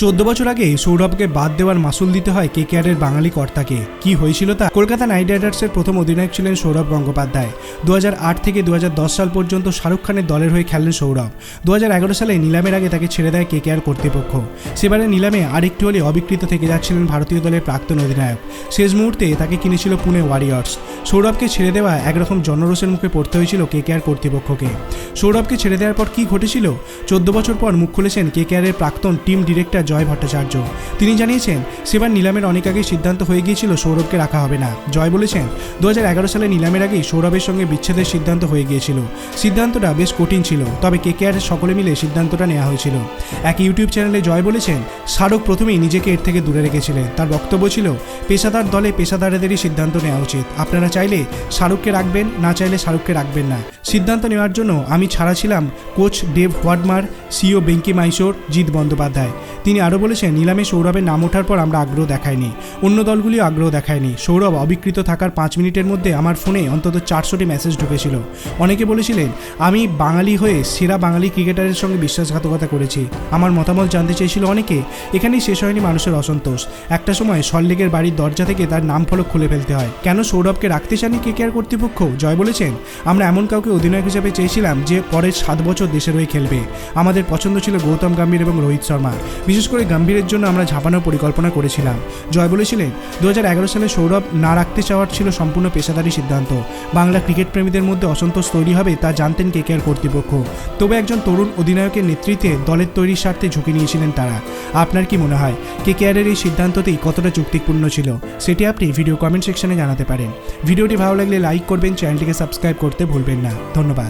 চোদ্দ বছর আগে সৌরভকে বাদ দেওয়ার মাসুল দিতে হয় কে কেয়ারের বাঙালি কর্তাকে। কি হয়েছিল তা? কলকাতা নাইট রাইডার্সের প্রথম অধিনায়ক ছিলেন সৌরভ গঙ্গোপাধ্যায়। দু হাজার আট থেকে দু হাজার দশ সাল পর্যন্ত শাহরুখ খানের দলের হয়ে খেললেন সৌরভ। দু হাজার এগারো সালে নিলামের আগে তাকে ছেড়ে দেয় কে কেয়ার কর্তৃপক্ষ। সেবারে নিলামে আরেকটু হলে অবিকৃত থেকে যাচ্ছিলেন ভারতীয় দলের প্রাক্তন অধিনায়ক। শেষ মুহূর্তে তাকে কিনেছিল পুনে ওয়ারিয়র্স। সৌরভকে ছেড়ে দেওয়া একরকম জনরোষের মুখে পড়তে হয়েছিল কে কেয়ার কর্তৃপক্ষকে। সৌরভকে ছেড়ে দেওয়ার পর কি ঘটেছিল? চোদ্দ বছর পর মুখ খুলেছেন কে কেয়ারের প্রাক্তন টিম ডিরেক্টর জয় ভট্টাচার্য। তিনি জানিয়েছেন, সেবার নিলামের অনেক আগে সিদ্ধান্ত হয়ে গিয়েছিল সৌরভকে রাখা হবে না। জয় বলেছেন দু হাজার এগারো সালে নিলামের আগেই সৌরভের সঙ্গে বিচ্ছেদের সিদ্ধান্ত হয়ে গিয়েছিল। সিদ্ধান্তটা বেশ কঠিন ছিল, তবে কে কেয়ারের সকলে মিলে সিদ্ধান্তটা নেওয়া হয়েছিল। এক ইউটিউব চ্যানেলে জয় বলেছেন, শাহরুখ প্রথমেই নিজেকে এর থেকে দূরে রেখেছিলেন। তার বক্তব্য ছিল, পেশাদার দলে পেশাদারেদেরই সিদ্ধান্ত নেওয়া উচিত। আপনারা চাইলে শাহরুখকে রাখবেন, না চাইলে শাহরুখকে রাখবেন না। সিদ্ধান্ত নেওয়ার জন্য আমি ছাড়া ছিলাম coach Dave Whatmore CEO Venky Mysore Jit Bandyopadhyay. তিনি আরও বলেছেন, নিলামে সৌরভের নাম ওঠার পর আমরা আগ্রহ দেখাইনি। অন্য দলগুলিও আগ্রহ দেখায়নি। সৌরভ অবিকৃত থাকার পাঁচ মিনিটের মধ্যে আমার ফোনে অন্তত চারশোটি মেসেজ ঢুকেছিল। অনেকে বলেছিলেন, আমি বাঙালি হয়ে সেরা বাঙালি ক্রিকেটারের সঙ্গে বিশ্বাসঘাতকতা করেছি। আমার মতামত জানতে চেয়েছিল অনেকে, এখানেই শেষ হয়নি মানুষের অসন্তোষ। একটা সময় সল্লেগের বাড়ির দরজা থেকে তার নাম ফলক খুলে ফেলতে হয়। কেন সৌরভকে রাখতে চানি কে কেয়ার কর্তৃপক্ষ? জয় বলেছেন, আমরা এমন কাউকে অধিনায়ক হিসেবে চেয়েছিলাম যে পরের সাত বছর দেশের হয়ে খেলবে। আমাদের পছন্দ ছিল গৌতম গম্ভীর এবং রোহিত শর্মা। বিশেষ করে গম্ভীরের জন্য আমরা ঝাঁপানোর পরিকল্পনা করেছিলাম। জয় বলেছিলেন দু হাজার এগারো সালে সৌরভ না রাখতে চাওয়ার ছিল সম্পূর্ণ পেশাদারি সিদ্ধান্ত। বাংলা ক্রিকেট প্রেমীদের মধ্যে অসন্তোষ তৈরি হবে তা জানতেন কে কেয়ার কর্তৃপক্ষ। তবে একজন তরুণ অধিনায়কের নেতৃত্বে দলের তৈরির স্বার্থে ঝুঁকি নিয়েছিলেন তারা। আপনার কি মনে হয়, কে কেয়ারের এই সিদ্ধান্ততেই কতটা যুক্তিপূর্ণ ছিল? সেটি আপনি ভিডিও কমেন্ট সেকশনে জানাতে পারেন। ভিডিওটি ভালো লাগলে লাইক করবেন, চ্যানেলটিকে সাবস্ক্রাইব করতে ভুলবেন না। ধন্যবাদ।